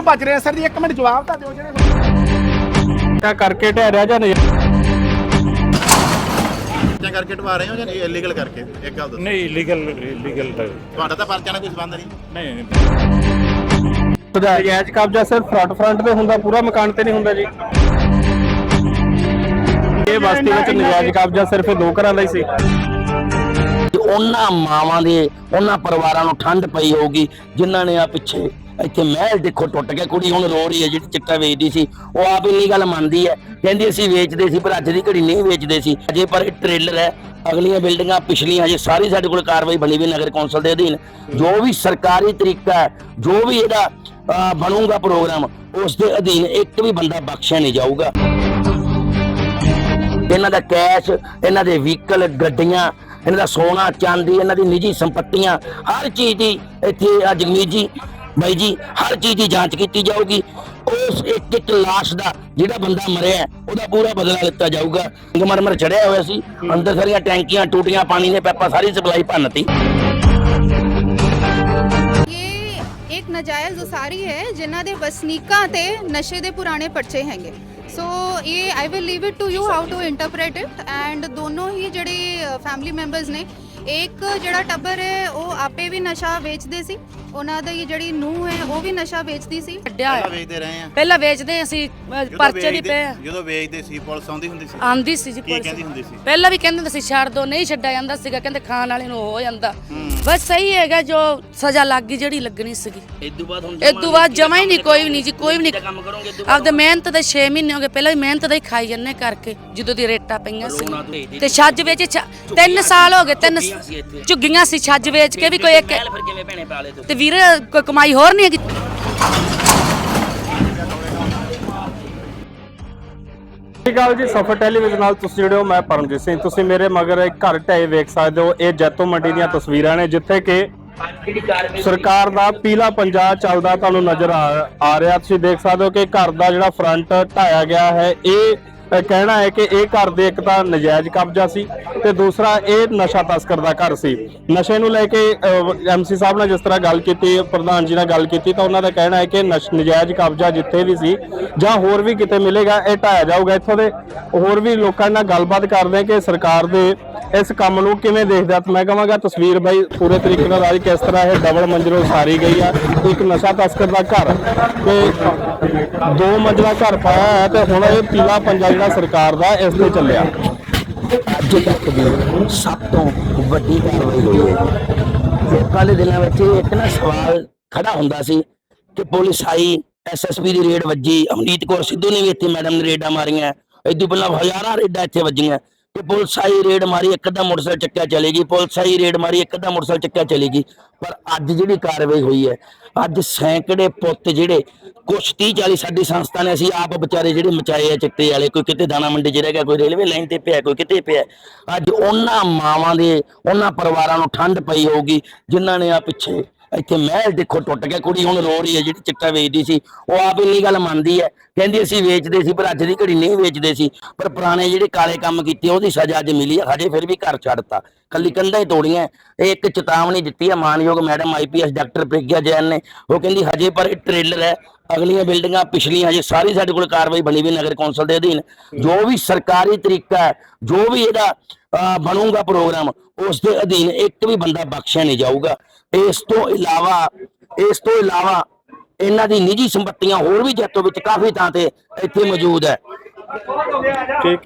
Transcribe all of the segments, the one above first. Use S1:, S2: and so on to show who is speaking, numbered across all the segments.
S1: ਕਿਉਂ ਭੱਜ ਰਹੇ ਆ? ਸਰ ਜੀ ਇੱਕ ਮਿੰਟ ਜਵਾਬ ਤਾਂ ਦਿਓ ਜਿਹੜੇ
S2: ਕਿਆ ਕਰਕੇ ਢਹਿ ਰਿਹਾ ਜਾਂ ਨਹੀਂ?
S3: ਜਾਂ ਕਰਕੇ ਢਵਾ ਰਹੇ ਹੋ ਜਾਂ ਇਲੀਗਲ ਕਰਕੇ। ਇੱਕ ਗੱਲ ਦੱਸੋ।
S4: ਨਹੀਂ ਲੀਗਲ ਲੀਗਲ ਤਾਂ
S3: ਤੁਹਾਡਾ ਤਾਂ ਪਰਚਾ ਨਾਲ ਕੋਈ ਸੰਬੰਧ ਨਹੀਂ।
S4: ਨਹੀਂ ਨਹੀਂ।
S2: ਨਜਾਇਜ਼ ਕਬਜ਼ਾ ਸਿਰਫ ਫਰੰਟ ਫਰੰਟ ਤੇ ਹੁੰਦਾ ਪੂਰਾ ਮਕਾਨ ਤੇ ਨਹੀਂ ਹੁੰਦਾ ਜੀ। ਇਹ ਬਸਤੀ ਵਿੱਚ ਨਜਾਇਜ਼ ਕਬਜ਼ਾ ਸਿਰਫ ਦੋ ਘਰਾਂ ਦਾ ਹੀ ਸੀ।
S5: ਤੇ ਉਹਨਾਂ ਮਾਵਾਂ ਦੇ ਉਹਨਾਂ ਪਰਿਵਾਰਾਂ ਨੂੰ ਠੰਡ ਪਈ ਹੋਊਗੀ ਜਿਨ੍ਹਾਂ ਨੇ ਆ ਪਿੱਛੇ ਇੱਥੇ ਮਹਿਲ ਦੇਖੋ ਟੁੱਟ ਗਿਆ, ਕੁੜੀ ਹੁਣ ਰੋ ਰਹੀ ਹੈ, ਜਿਹੜੀ ਚਿੱਟਾ ਵੇਚਦੀ ਸੀ, ਉਹ ਆਪ ਇੰਨੀ ਗੱਲ ਮੰਨਦੀ ਹੈ। ਕਹਿੰਦੀ ਅਸੀਂ ਵੇਚਦੇ ਸੀ, ਪਰ ਅੱਜ ਦੀ ਘੜੀ ਨਹੀਂ ਵੇਚਦੇ ਸੀ। ਅਜੇ ਪਰ ਇਹ ਟ੍ਰੇਲਰ ਹੈ, ਅਗਲੀਆਂ ਬਿਲਡਿੰਗਾਂ ਪਿਛਲੀਆਂ, ਅਜੇ ਸਾਰੀ ਸਾਡੇ ਕੋਲ ਕਾਰਵਾਈ ਬਣੀ ਵੀ ਨਗਰ ਕੌਂਸਲ ਦੇ ਅਧੀਨ। ਜੋ ਵੀ ਸਰਕਾਰੀ ਤਰੀਕਾ ਹੈ, ਜੋ ਵੀ ਇਹਦਾ ਬਣੂਗਾ ਪ੍ਰੋਗਰਾਮ ਉਸ ਦੇ ਅਧੀਨ ਇੱਕ ਵੀ ਬੰਦਾ ਬਖਸ਼ਿਆ ਨਹੀਂ ਜਾਊਗਾ। ਇਹਨਾਂ ਦਾ ਕੈਸ਼, ਇਹਨਾਂ ਦੇ ਵਹੀਕਲ ਗੱਡੀਆਂ, ਇਹਨਾਂ ਦਾ ਸੋਨਾ, ਚਾਂਦੀ, ਇਹਨਾਂ ਦੀ ਨਿੱਜੀ ਸੰਪਤੀਆਂ, ਹਰ ਚੀਜ਼ ਦੀ ਇੱਥੇ ਆ ਜਗਮੀਤ ਜੀ ਬਾਈ ਜੀ ਹਰ ਚੀਜ਼ ਦੀ ਜਾਂਚ ਕੀਤੀ ਜਾਊਗੀ। ਉਸ ਇੱਕ ਇੱਕ ਲਾਸ਼ ਦਾ ਜਿਹੜਾ ਬੰਦਾ ਮਰਿਆ ਹੈ, ਉਹਦਾ ਪੂਰਾ ਬਦਲਾ ਲਿੱਤਾ ਜਾਊਗਾ। ਸੰਗਮਰਮਰ ਚੜਿਆ ਹੋਇਆ ਸੀ ਅੰਦਰ ਸਾਰੀਆਂ ਟੈਂਕੀਆਂ ਟੂਟੀਆਂ ਪਾਣੀ ਨੇ ਪੈਪਾ ਸਾਰੀ ਸਪਲਾਈ ਭੰਨਤੀ।
S6: ਇਹ ਇੱਕ ਨਜਾਇਜ਼ ਉਸਾਰੀ ਹੈ ਜਿਨ੍ਹਾਂ ਦੇ ਵਸਨੀਕਾਂ ਤੇ ਨਸ਼ੇ ਦੇ ਪੁਰਾਣੇ ਪਰਚੇ ਹੈਗੇ। ਸੋ ਇਹ I will leave it to you how to interpret it and ਦੋਨੋਂ ਹੀ ਜਿਹੜੇ ਫੈਮਿਲੀ ਮੈਂਬਰਸ ਨੇ ਇੱਕ ਜਿਹੜਾ ਟੱਬਰ ਹੈ ਉਹ ਆਪੇ ਵੀ ਨਸ਼ਾ ਵੇਚਦੇ ਸੀ। ਉਹਨਾਂ ਦੀ ਜਿਹੜੀ ਨੂੰਹ ਹੈ ਉਹ ਵੀ ਨਸ਼ਾ ਵੇਚਦੀ ਸੀ।
S3: ਪਹਿਲਾਂ
S7: ਹੋਇਆ।
S3: ਵੇਚਦੇ ਰਹੇ ਆ।
S7: ਪਹਿਲਾਂ ਵੇਚਦੇ ਅਸੀਂ ਅਹ,
S3: ਜਦੋਂ
S7: ਪਰਚੇ ਵੀ
S3: ਵੇਚਦੇ-
S7: ਪਏ।
S3: ਜਦੋਂ ਵੇਚਦੇ ਸੀ ਪੁਲਿਸ ਆਉਂਦੀ ਹੁੰਦੀ ਸੀ।
S7: ਆਂਦੀ ਸੀ ਜੀ
S3: ਕੀ
S7: ਪੁਲਿਸ।
S3: ਕਹਿੰਦੀ ਹੁੰਦੀ ਸੀ?
S7: ਪਹਿਲਾਂ ਵੀ ਕਹਿੰਦੇ ਹੁੰਦੇ ਸੀ ਛੱਡ ਦੋ ਨਹੀਂ ਛੱਡਿਆ ਜਾਂਦਾ ਸੀਗਾ। ਕਹਿੰਦੇ ਖਾਣ ਵਾਲੇ ਨੂੰ ਹੋ ਜਾਂਦਾ। ਬਸ ਸਹੀ ਹੈਗਾ ਜੋ ਸਜ਼ਾ ਲੱਗ ਗਈ ਜਿਹੜੀ ਲੱਗਣੀ ਸੀਗੀ।
S5: ਇਦੋਂ ਬਾਅਦ ਹੁਣ
S7: ਇਹ ਤੋਂ ਬਾਅਦ ਜਮਾ ਹੀ ਨਹੀਂ ਕੋਈ ਵੀ ਨਹੀਂ ਜੀ ਕੋਈ ਵੀ ਨਹੀਂ।
S5: ਕੰਮ ਕਰੋਗੇ
S7: ਆਪਦੇ ਮਿਹਨਤ ਦੇ 6 ਮਹੀਨੇ ਹੋ ਗਏ ਪਹਿਲਾਂ ਵੀ ਮਿਹਨਤ ਦਾ ਹੀ ਖਾਈ ਜੰਨੇ ਕਰਕੇ ਜਦੋਂ ਦੀ ਰੇਟਾਂ ਪਈਆਂ
S5: ਰੋਣਾ ਤੇ
S7: ਸੀ ਤੇ ਛੱਜ ਵਿੱਚ ਛ- ਤਿੰਨ ਸਾਲ ਹੋ ਗਏ ਤਿੰਨ
S5: ਝੁੱਗੀਆਂ ਸੀ ਇੱਥੇ।
S7: ਝੁੱਗੀਆਂ ਸੀ ਛੱਜ ਵੇਚ ਕੇ ਵੀ ਕੋਈ ਇੱਕ
S5: ਮਹਿਲ ਫਿਰ ਕਿਵੇਂ ਭੈਣੇ ਪਾਲੇ ਤੂੰ?
S7: ਤੇ ਵੀਰ ਕੋਈ ਕਮਾਈ ਹੋਰ ਨਹੀਂ ਹੈਗੀ।
S2: ਸਤਿ ਸ਼੍ਰੀ ਅਕਾਲ ਜੀ ਸਫਰ ਟੈਲੀਵਿਜ਼ਨ ਨਾਲ ਤੁਸੀਂ ਜੁੜੇ ਹੋ ਮੈਂ ਪਰਮਜੀਤ ਸਿੰਘ। ਤੁਸੀਂ ਮੇਰੇ ਮਗਰ ਇੱਕ ਘਰ ਢਾਏ ਵੇਖ ਸਕਦੇ ਹੋ ਇਹ ਜੈਤੋ ਮੰਡੀ ਦੀਆਂ ਤਸਵੀਰਾਂ ਨੇ ਜਿੱਥੇ ਕਿ ਸਰਕਾਰ ਦਾ ਪੀਲਾ ਪੰਜਾ ਚੱਲਦਾ ਤੁਹਾਨੂੰ ਨਜ਼ਰ ਆ ਆ ਰਿਹਾ। ਤੁਸੀਂ ਦੇਖ ਸਕਦੇ ਹੋ ਕਿ ਘਰ ਦਾ ਜਿਹੜਾ ਫਰੰਟ ਢਾਇਆ ਗਿਆ ਹੈ ਇਹ ਕਹਿਣਾ ਹੈ ਕਿ ਇਹ ਘਰ ਦੇ ਇੱਕ ਤਾਂ ਨਜਾਇਜ਼ ਕਬਜ਼ਾ ਸੀ ਤੇ ਦੂਸਰਾ ਇਹ ਨਸ਼ਾ ਤਸਕਰ ਦਾ ਘਰ ਸੀ। ਨਸ਼ੇ ਨੂੰ ਲੈ ਕੇ ਐਮਸੀ ਸਾਹਿਬ ਨਾਲ ਜਿਸ ਤਰ੍ਹਾਂ ਗੱਲ ਕੀਤੀ, ਪ੍ਰਧਾਨ ਜੀ ਨਾਲ ਗੱਲ ਕੀਤੀ, ਤਾਂ ਉਹਨਾਂ ਦਾ ਕਹਿਣਾ ਹੈ ਕਿ ਨਸ਼- ਨਜਾਇਜ਼ ਕਬਜ਼ਾ ਜਿੱਥੇ ਵੀ ਸੀ ਜਾਂ ਹੋਰ ਵੀ ਕਿਤੇ ਮਿਲੇਗਾ, ਇਹ ਢਾਇਆ ਜਾਊਗਾ ਇੱਥੋਂ ਦੇ। ਹੋਰ ਵੀ ਲੋਕਾਂ ਨਾਲ ਗੱਲਬਾਤ ਕਰਦੇ ਕਿ ਸਰਕਾਰ ਦੇ ਇਸ ਕੰਮ ਨੂੰ ਕਿਵੇਂ ਦੇਖਦਾ ਤਾਂ ਮੈਂ ਕਹਾਂਗਾ ਤਸਵੀਰ ਬਾਈ, ਪੂਰੇ ਤਰੀਕੇ ਨਾਲ ਆਈ ਕਿਸ ਤਰ੍ਹਾਂ ਇਹ ਡਬਲ ਮੰਜ਼ਿਲੋਂ ਸਾਰੀ ਗਈ ਆ। ਇੱਕ ਨਸ਼ਾ ਤਸਕਰ ਦਾ ਘਰ ਤੇ ਦੋ ਮੰਜ਼ਿਲਾ ਘਰ ਪਾਇਆ ਹੈ ਤੇ ਹੁਣ ਇਹ ਪੀਲਾ ਪੰਜਾ ਜਿਹੜਾ ਸਰਕਾਰ ਦਾ ਇਸ ਤੇ ਚੱਲਿਆ।
S5: ਅੱਜ ਤੱਕ ਦੀ ਸਭ ਤੋਂ ਵੱਡੀ ਕਾਰਵਾਈ ਹੋਈ ਹੈ। ਲੋਕਾਂ ਦੇ ਵਿੱਚ ਇੱਕ ਨਾ ਸਵਾਲ ਖੜਾ ਹੁੰਦਾ ਸੀ ਕਿ ਪੁਲਿਸ ਆਈ ਐਸਐਸਪੀ ਦੀ ਰੇਡ ਵੱਜੀ, ਅਮਨੀਤ ਕੌਰ ਸਿੱਧੂ ਨੇ ਵੀ ਇੱਥੇ ਮੈਡਮ ਨੇ ਰੇਡਾਂ ਮਾਰੀਆਂ। ਇਦੋਂ ਪਹਿਲਾਂ ਹਜ਼ਾਰਾਂ ਰੇਡਾਂ ਇੱਥੇ ਵੱਜੀਆਂ। ਤੇ ਪੁਲਿਸ ਆਈ, ਰੇਡ ਮਾਰੀ ਇੱਕ ਅੱਧਾ ਮੋਟਰਸਾਈਕਲ ਚੱਕਿਆ ਚਲੇਗੀ। ਪੁਲਿਸ ਆਈ, ਰੇਡ ਮਾਰੀ ਇੱਕ ਅੱਧਾ ਮੋਟਰਸਾਈਕਲ ਚੱਕਿਆ ਚਲੇਗੀ। ਪਰ ਅੱਜ ਜਿਹੜੀ ਕਾਰਵਾਈ ਹੋਈ ਹੈ, ਅੱਜ ਸੈਂਕੜੇ ਪੁੱਤ ਜਿਹੜੇ, ਕੁਛ 30 40 ਸਾਡੀ ਸੰਸਥਾ ਨੇ, ਅਸੀਂ ਆਪ ਵਿਚਾਰੇ ਜਿਹੜੇ ਮਚਾਏ ਆ ਚਿੱਟੇ ਵਾਲੇ, ਕੋਈ ਕਿਤੇ ਦਾਣਾ ਮੰਡੀ 'ਚ ਰਹਿ ਗਿਆ, ਕੋਈ ਰੇਲਵੇ ਲਾਈਨ ਤੇ ਪਿਆ, ਕੋਈ ਕਿਤੇ ਪਿਆ। ਅੱਜ ਉਹਨਾਂ ਮਾਵਾਂ ਦੇ, ਉਹਨਾਂ ਪਰਿਵਾਰਾਂ ਨੂੰ ਠੰਡ ਪਈ ਹੋਊਗੀ, ਜਿਨ੍ਹਾਂ ਨੇ ਆ ਪਿੱਛੇ ਇੱਥੇ ਮਹਿਲ ਦੇਖੋ ਟੁੱਟ ਗਿਆ, ਕੁੜੀ ਹੁਣ ਰੋ ਰਹੀ ਹੈ, ਜਿਹੜੀ ਚਿੱਟਾ ਵੇਚਦੀ ਸੀ, ਉਹ ਆਪ ਇੰਨੀ ਗੱਲ ਮੰਨਦੀ ਹੈ। ਕਹਿੰਦੀ ਅਸੀਂ ਵੇਚਦੇ ਸੀ, ਪਰ ਅੱਜ ਦੀ ਘੜੀ ਨਹੀਂ ਵੇਚਦੇ ਸੀ। ਪਰ ਪੁਰਾਣੇ ਜਿਹੜੇ ਕਾਲੇ ਕੰਮ ਕੀਤੇ, ਉਹਦੀ ਸਜ਼ਾ ਅੱਜ ਮਿਲੀ ਹੈ ਹਜੇ ਫਿਰ ਵੀ ਘਰ ਛੱਡਤਾ। ਕੱਲੀ ਕੰਧਾਂ ਹੀ ਤੋੜੀਆਂ, ਇਹ ਇੱਕ ਚੇਤਾਵਨੀ ਦਿੱਤੀ ਹੈ, ਮਾਨਯੋਗ madam IPS doctor Pragya Jain ਨੇ। ਉਹ ਕਹਿੰਦੀ ਹਜੇ ਪਰ ਇਹ ਟ੍ਰੇਲਰ ਹੈ ਅਗਲੀਆਂ ਬਿਲਡਿੰਗਾਂ ਪਿਛਲੀਆਂ ਹਜੇ ਸਾਰੀ ਸਾਡੇ ਕੋਲ ਕਾਰਵਾਈ ਬਣੀ ਵੀ ਨਗਰ ਕੌਂਸਲ ਦੇ ਅਧੀਨ। ਜੋ ਵੀ ਸਰਕਾਰੀ ਤਰੀਕਾ ਹੈ ਜੋ ਵੀ ਇਹਦਾ ਬਣੂਗਾ ਪ੍ਰੋਗਰਾਮ ਉਸ ਦੇ ਅਧੀਨ ਇੱਕ ਵੀ ਬੰਦਾ ਬਖਸ਼ਿਆ ਨਹੀਂ ਜਾਊਗਾ। ਇਸ ਤੋਂ ਇਲਾਵਾ ਇਸ ਤੋਂ ਇਲਾਵਾ ਇਹਨਾਂ ਦੀ ਨਿੱਜੀ ਸੰਪਤੀਆਂ ਹੋਰ ਵੀ ਜੈਤੋ ਵਿੱਚ ਕਾਫੀ ਥਾਂ ਤੇ ਇੱਥੇ ਮੌਜੂਦ ਹੈ।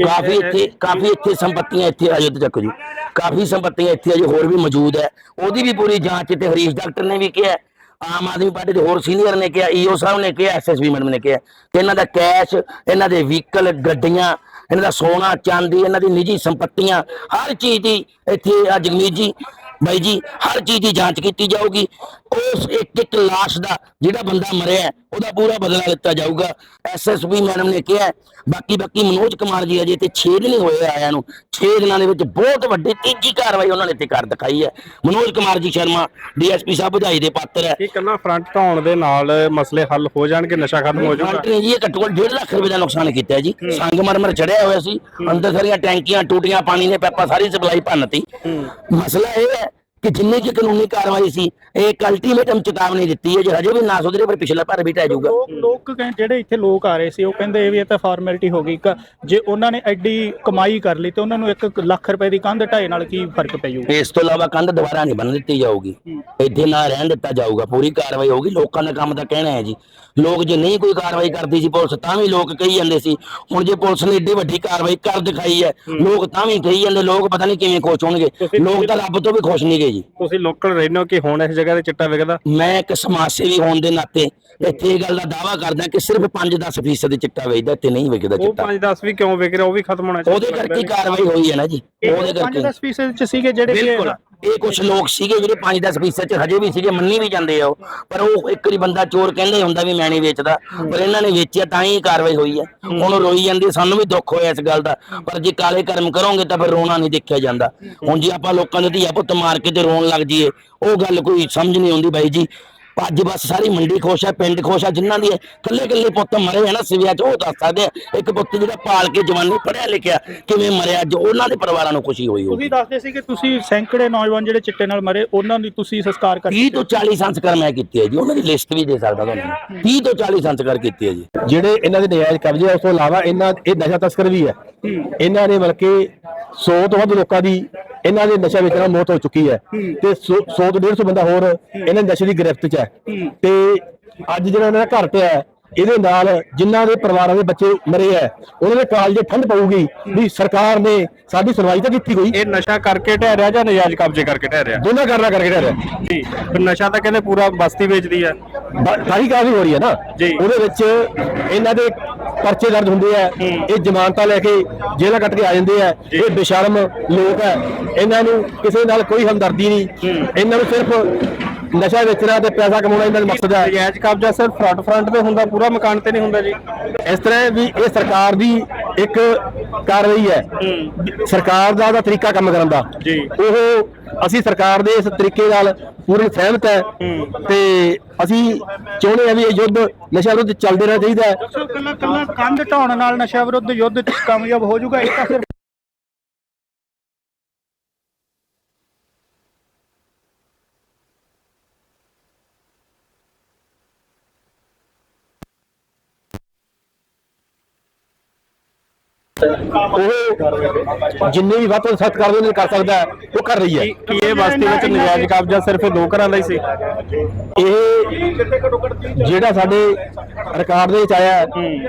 S5: ਕਾਫੀ ਇੱਥੇ ਕਾਫੀ ਇੱਥੇ ਸੰਪਤੀਆਂ ਇੱਥੇ ਆਜੋ ਤੇ ਚੱਕੋ ਜੀ। ਕਾਫੀ ਸੰਪਤੀਆਂ ਇੱਥੇ ਅਜੇ ਹੋਰ ਵੀ ਮੌਜੂਦ ਹੈ। ਉਹਦੀ ਵੀ ਪੂਰੀ ਜਾਂਚ ਤੇ ਹਰੀਸ਼ ਡਾਕਟਰ ਨੇ ਵੀ ਕਿਹਾ ਆਮ ਆਦਮੀ ਪਾਰਟੀ ਦੇ ਹੋਰ ਸੀਨੀਅਰ ਨੇ ਕਿਹਾ, ਈਓ ਸਾਹਿਬ ਨੇ ਕਿਹਾ ਐਸਐਸਬੀ ਮੈਡਮ ਨੇ ਕਿਹਾ ਕਿ ਇਹਨਾਂ ਦਾ ਕੈਸ਼, ਇਹਨਾਂ ਦੇ ਵਹੀਕਲ ਗੱਡੀਆਂ, ਇਹਨਾਂ ਦਾ ਸੋਨਾ, ਚਾਂਦੀ, ਇਹਨਾਂ ਦੀ ਨਿੱਜੀ ਸੰਪਤੀਆਂ, ਹਰ ਚੀਜ਼ ਦੀ ਇੱਥੇ ਆ ਜਗਮੀਤ ਜੀ ਬਾਈ ਜੀ ਹਰ ਚੀਜ਼ ਦੀ ਜਾਂਚ ਕੀਤੀ ਜਾਊਗੀ। ਉਸ ਇੱਕ ਇੱਕ ਲਾਸ਼ ਦਾ ਜਿਹੜਾ ਬੰਦਾ ਮਰਿਆ ਹੈ, ਉਹਦਾ ਪੂਰਾ ਬਦਲਾ ਲਿੱਤਾ ਜਾਊਗਾ। ਐਸਐਸਪੀ ਮੈਡਮ ਨੇ ਕਿਹਾ ਹੈ। ਬਾਕੀ ਬਾਕੀ ਮਨੋਜ ਕੁਮਾਰ ਜੀ ਅਜੇ ਤੇ 6 ਦਿਨ ਹੀ ਹੋਏ ਆਇਆਂ ਨੂੰ। 6 ਦਿਨਾਂ ਦੇ ਵਿੱਚ ਬਹੁਤ ਵੱਡੀ ਤੀਜੀ ਕਾਰਵਾਈ ਉਹਨਾਂ ਨੇ ਤੇ ਕਰ ਦਿਖਾਈ ਹੈ। ਮਨੋਜ ਕੁਮਾਰ ਜੀ ਸ਼ਰਮਾ ਡੀਐਸਪੀ ਸਾਹਿਬ ਵਧਾਈ ਦੇ ਪਾਤਰ ਹੈ।
S2: ਕੀ ਕੱਲਾ ਫਰੰਟ ਢਾਉਣ ਦੇ ਨਾਲ ਮਸਲੇ ਹੱਲ ਹੋ ਜਾਣਗੇ ਨਸ਼ਾ ਖਤਮ ਹੋ ਜਾਊਗਾ।
S5: ਜੀ ਇਹ ਘੱਟੋ ਘੱਟ 1.5 ਲੱਖ ਰੁਪਏ ਦਾ ਨੁਕਸਾਨ ਕੀਤਾ ਹੈ। ਜੀ ਸੰਗਮਰਮਰ ਚੜਿਆ ਹੋਇਆ ਸੀ। ਅੰਦਰ ਸਾਰੀਆਂ ਟੈਂਕੀਆਂ ਟੂਟੀਆਂ ਪਾਣੀ ਨੇ ਪੈਪਾ ਸਾਰੀ ਸਪਲਾਈ ਭੰਨਤੀ ਮਸਲਾ ਇਹ ਹੈ ਕਿ ਜਿੰਨੀ ਕਿ ਕਾਨੂੰਨੀ ਕਾਰਵਾਈ ਸੀ ਇਹ ਇੱਕ ਅਲਟੀਮੇਟਮ ਚੇਤਾਵਨੀ ਦਿੱਤੀ ਹੈ ਜੇ ਹਜੇ ਵੀ ਨਾ ਸੁਧਰੇ ਪਰ ਪਿਛਲਾ ਭਰ ਵੀ ਟਹਿ ਜਾਊਗਾ।
S8: ਲੋਕ ਲੋਕ ਜਿਹੜੇ ਇੱਥੇ ਲੋਕ ਆ ਰਹੇ ਸੀ ਉਹ ਕਹਿੰਦੇ ਇਹ ਵੀ ਇਹ ਤਾਂ ਫਾਰਮੈਲਿਟੀ ਹੋ ਗਈ। ਜੇ ਉਹਨਾਂ ਨੇ ਐਡੀ ਕਮਾਈ ਕਰ ਲਈ ਤੇ ਉਹਨਾਂ ਨੂੰ 1 ਲੱਖ ਰੁਪਏ ਦੀ ਕੰਧ ਢਾਏ ਨਾਲ ਕੀ ਫ਼ਰਕ ਪੈ ਜਾਊਗਾ?
S5: ਇਸ ਤੋਂ ਇਲਾਵਾ ਕੰਧ ਦੁਬਾਰਾ ਨਹੀਂ ਬਣ ਦਿੱਤੀ ਜਾਊਗੀ। ਇੱਥੇ ਨਾ ਰਹਿਣ ਦਿੱਤਾ ਜਾਊਗਾ। ਪੂਰੀ ਕਾਰਵਾਈ ਹੋਊਗੀ ਲੋਕਾਂ ਦਾ ਕੰਮ ਤਾਂ ਕਹਿਣਾ ਹੈ ਜੀ। ਲੋਕ ਜੇ ਨਹੀਂ ਕੋਈ ਕਾਰਵਾਈ ਕਰਦੀ ਸੀ ਪੁਲਿਸ ਤਾਂ ਵੀ ਲੋਕ ਕਹੀ ਜਾਂਦੇ ਸੀ। ਹੁਣ ਜੇ ਪੁਲਿਸ ਨੇ ਏਡੀ ਵੱਡੀ ਕਾਰਵਾਈ ਕਰ ਦਿਖਾਈ ਹੈ ਲੋਕ ਤਾਂ ਵੀ ਕਹੀ ਜਾਂਦੇ ਲੋਕ ਪਤਾ ਨਹੀਂ ਕਿਵੇਂ ਖੁਸ਼ ਹੋਣਗੇ। ਲੋਕ ਤਾਂ ਰੱਬ ਤੋਂ ਵੀ ਖੁਸ਼ ਨਹੀਂ ਗਏ ਜੀ।
S2: ਤੁਸੀਂ ਲੋਕਲ ਰਹਿੰਦੇ ਹੋ ਕਿ ਹੁਣ ਇਸ ਜਗ੍ਹਾ ਤੇ ਚਿੱਟਾ ਵਿਕਦਾ?
S5: ਮੈਂ ਇੱਕ ਸਮਾਜ ਸੇਵੀ ਹੋਣ ਦੇ ਨਾਤੇ ਇੱਥੇ ਇਹ ਗੱਲ ਦਾ ਦਾਵਾ ਕਰਦਾ ਕਿ ਸਿਰਫ 5-10 ਫੀਸਦ ਦੇ ਚਿੱਟਾ ਵੇਚਦਾ ਇੱਥੇ ਨਹੀਂ ਵਿਕਦਾ
S2: ਉਹ
S5: ਚਿੱਟਾ।
S2: 5-10 ਵੀ ਕਿਉਂ ਵਿਕ ਰਿਹਾ? ਉਹ ਵੀ ਖਤਮ ਹੋਣਾ
S5: ਉਹਦੇ ਕਰਕੇ ਕਾਰਵਾਈ ਹੋਈ ਹੈ ਨਾ ਜੀ। ਉਹਦੇ ਕਰਕੇ।
S8: 5-10 ਫੀਸਦ ਚ ਸੀਗੇ ਜਿਹੜੇ
S5: ਬਿਲਕੁਲ। ਇਹ ਕੁਝ ਲੋਕ ਸੀਗੇ ਜਿਹੜੇ 5-10 ਫੀਸਦ ਚ ਹਜੇ ਵੀ ਸੀਗੇ ਮੰਨੀ ਵੀ ਜਾਂਦੇ ਆ ਉਹ। ਪਰ ਉਹ ਇੱਕ ਵਾਰੀ ਬੰਦਾ ਚੋਰ ਕਹਿੰਦਾ ਹੀ ਹੁੰਦਾ ਵੀ ਮੈਂ ਨਹੀਂ ਵੇਚਦਾ, ਪਰ ਇਹਨਾਂ ਨੇ ਵੇਚਿਆ ਤਾਂ ਹੀ ਕਾਰਵਾਈ ਹੋਈ ਹੈ। ਹੁਣ ਉਹ ਰੋਈ ਜਾਂਦੀ, ਸਾਨੂੰ ਵੀ ਦੁੱਖ ਹੋਇਆ ਇਸ ਗੱਲ ਦਾ। ਪਰ ਜੇ ਕਾਲੇ ਕਰਮ ਕਰੋਗੇ, ਤਾਂ ਫਿਰ ਰੋਣਾ ਨਹੀਂ ਦੇਖਿਆ ਜਾਂਦਾ। ਹੁਣ ਜੇ ਆਪਾਂ ਲੋਕਾਂ ਦੇ ਧੀਆ ਪੁੱਤ ਮਾਰ ਕੇ ਤੇ ਰੋਣ ਲੱਗ ਜਾਈਏ, ਉਹ ਗੱਲ ਕੋਈ ਸਮਝ ਨਹੀਂ ਆਉਂਦੀ ਬਾਈ ਜੀ। ਅੱਜ ਬਸ ਸਾਰੀ ਮੰਡੀ ਖੁਸ਼ ਹੈ ਪਿੰਡ ਖੁਸ਼ ਹੈ ਜਿਨ੍ਹਾਂ ਦੀ ਕੱਲੇ ਕੱਲੇ ਪੁੱਤ ਮਰੇ ਹੈ ਨਾ ਸਿਵਿਆਂ ਚ ਉਹ ਦੱਸ ਸਕਦੇ ਆ। ਇੱਕ ਪੁੱਤ ਜਿਹੜਾ ਪਾਲ ਕੇ ਜਵਾਨੀ ਪੜਿਆ ਲਿਖਿਆ ਕਿਵੇਂ ਮਰਿਆ ਅੱਜ ਉਹਨਾਂ ਦੇ ਪਰਿਵਾਰਾਂ ਨੂੰ ਖੁਸ਼ੀ ਹੋਈ ਹੋਊਗੀ।
S8: ਤੁਸੀਂ ਦੱਸਦੇ ਸੀ ਕਿ ਤੁਸੀਂ ਸੈਂਕੜੇ ਨੌਜਵਾਨ ਜਿਹੜੇ ਚਿੱਟੇ ਨਾਲ ਮਰੇ ਉਹਨਾਂ ਦੀ ਤੁਸੀਂ ਸੰਸਕਾਰ ਕਰ
S5: 30 ਤੋਂ 40 ਸੰਸਕਾਰ ਮੈਂ ਕੀਤੇ ਹੈ ਜੀ ਉਹਨਾਂ ਦੀ ਲਿਸਟ ਵੀ ਦੇ ਸਕਦਾ ਤੁਹਾਨੂੰ। 30 ਤੋਂ 40 ਸੰਸਕਾਰ ਕੀਤੇ ਹੈ ਜੀ।
S1: ਜਿਹੜੇ ਇਹਨਾਂ ਦੇ ਨਜਾਇਜ਼ ਕਬਜ਼ੇ ਉਸ ਤੋਂ ਇਲਾਵਾ ਇਹਨਾਂ ਇਹ ਨਸ਼ਾ ਤਸਕਰ ਵੀ ਹੈ। ਇਹਨਾਂ ਨੇ ਬਲਕਿ 100 ਤੋਂ ਵੱਧ ਲੋਕਾਂ ਦੀ ਇਹਨਾਂ ਦੇ ਨਸ਼ਾ ਵੇਚਣ ਨਾਲ ਮੌਤ ਹੋ ਚੁੱਕੀ ਹੈ। ਤੇ 100 ਤੋਂ 150 ਬੰਦਾ ਹੋਰ ਇਹਨਾਂ ਦੇ ਨਸ਼ੇ ਦੀ ਗ੍ਰਿਫਤ 'ਚ ਹੈ। ਤੇ ਅੱਜ ਜਿਹੜਾ ਇਹਨਾਂ ਦਾ ਘਰ ਪਿਆ ਹੈ, ਇਹਦੇ ਨਾਲ ਜਿਨ੍ਹਾਂ ਦੇ ਪਰਿਵਾਰਾਂ ਦੇ ਬੱਚੇ ਮਰੇ ਹੈ ਉਹਨਾਂ ਦੇ ਕਾਲਜੇ ਠੰਡ ਪਊਗੀ ਵੀ ਸਰਕਾਰ ਨੇ ਸਾਡੀ ਸੁਣਵਾਈ ਤਾਂ ਕੀਤੀ ਕੋਈ
S2: ਇਹ ਨਸ਼ਾ ਕਰਕੇ ਢਹਿ ਰਿਹਾ ਜਾਂ ਨਜਾਇਜ਼ ਕਬਜ਼ੇ ਕਰਕੇ ਢਹਿ ਰਿਹਾ?
S1: ਦੋਨਾਂ ਕਰਨਾ ਕਰਕੇ ਰਹਿ ਰਿਹਾ।
S2: ਜੀ ਫਿਰ ਨਸ਼ਾ ਤਾਂ ਕਹਿੰਦੇ ਪੂਰਾ ਬਸਤੀ ਵੇਚਦੀ ਹੈ
S1: ਸਾਰੀ ਕਾਰਵਾਈ ਹੋ ਰਹੀ ਹੈ ਨਾ। ਉਹਦੇ ਵਿੱਚ ਇਹਨਾਂ ਦੇ ਪਰਚੇ ਦਰਜ ਹੁੰਦੇ ਆ। ਇਹ ਜ਼ਮਾਨਤਾਂ ਲੈ ਕੇ ਜੇਲ੍ਹਾਂ ਕੱਟ ਕੇ ਆ ਜਾਂਦੇ ਆ। ਇਹ ਬੇਸ਼ਰਮ ਲੋਕ ਹੈ ਇਹਨਾਂ ਨੂੰ ਕਿਸੇ ਨਾਲ ਕੋਈ ਹਮਦਰਦੀ ਨਹੀਂ। ਇਹਨਾਂ ਨੂੰ ਸਿਰਫ ਨਸ਼ਾ ਵੇਚਣਾ ਤੇ ਪੈਸਾ ਕਮਾਉਣਾ ਇਹਨਾਂ ਦਾ ਮਕਸਦ ਹੈ
S2: ਨਜਾਇਜ਼ ਕਬਜ਼ਾ ਸਿਰਫ ਫਰੰਟ ਫਰੰਟ ਤੇ ਹੁੰਦਾ ਪੂਰਾ ਮਕਾਨ ਤੇ ਨਹੀਂ ਹੁੰਦਾ ਜੀ।
S1: ਇਸ ਤਰ੍ਹਾਂ ਵੀ ਇਹ ਸਰਕਾਰ ਦੀ ਇੱਕ ਕਾਰਵਾਈ ਹੈ। ਸਰਕਾਰ ਦਾ ਉਹਦਾ ਤਰੀਕਾ ਕੰਮ ਕਰਨ ਦਾ।
S2: ਜੀ।
S1: ਉਹ ਅਸੀਂ ਸਰਕਾਰ ਦੇ ਇਸ ਤਰੀਕੇ ਨਾਲ ਪੂਰਨ ਸਹਿਮਤ ਹੈ। ਤੇ ਅਸੀਂ ਚਾਹੁੰਦੇ ਹਾਂ ਵੀ ਇਹ ਯੁੱਧ ਨਸ਼ਾ ਵਿਰੁੱਧ ਚੱਲਦੇ ਰਹਿਣਾ ਚਾਹੀਦਾ ਹੈ।
S8: ਕੱਲਾ ਕੱਲਾ ਕੰਧ ਢਾਉਣ ਨਾਲ ਨਸ਼ਾ ਵਿਰੁੱਧ ਯੁੱਧ ਚ ਕਾਮਯਾਬ ਹੋ ਜਾਊਗਾ ਇਹ ਤਾਂ ਸਿਰਫ
S1: ਉਹ ਜਿੰਨੇ ਵੀ ਵੱਧ ਤੋਂ ਸਖਤ ਕਰਦੇ ਨੇ ਕਰ ਸਕਦਾ ਉਹ ਕਰ ਰਹੀ ਹੈ।
S2: ਕੀ ਇਹ ਬਸਤੀ ਵਿੱਚ ਨਜਾਇਜ਼ ਕਬਜ਼ਾ ਸਿਰਫ ਦੋ ਘਰਾਂ ਦਾ ਹੀ ਸੀ?
S1: ਇਹ ਜਿਹੜਾ ਸਾਡੇ ਰਿਕਾਰਡ ਦੇ ਵਿੱਚ ਆਇਆ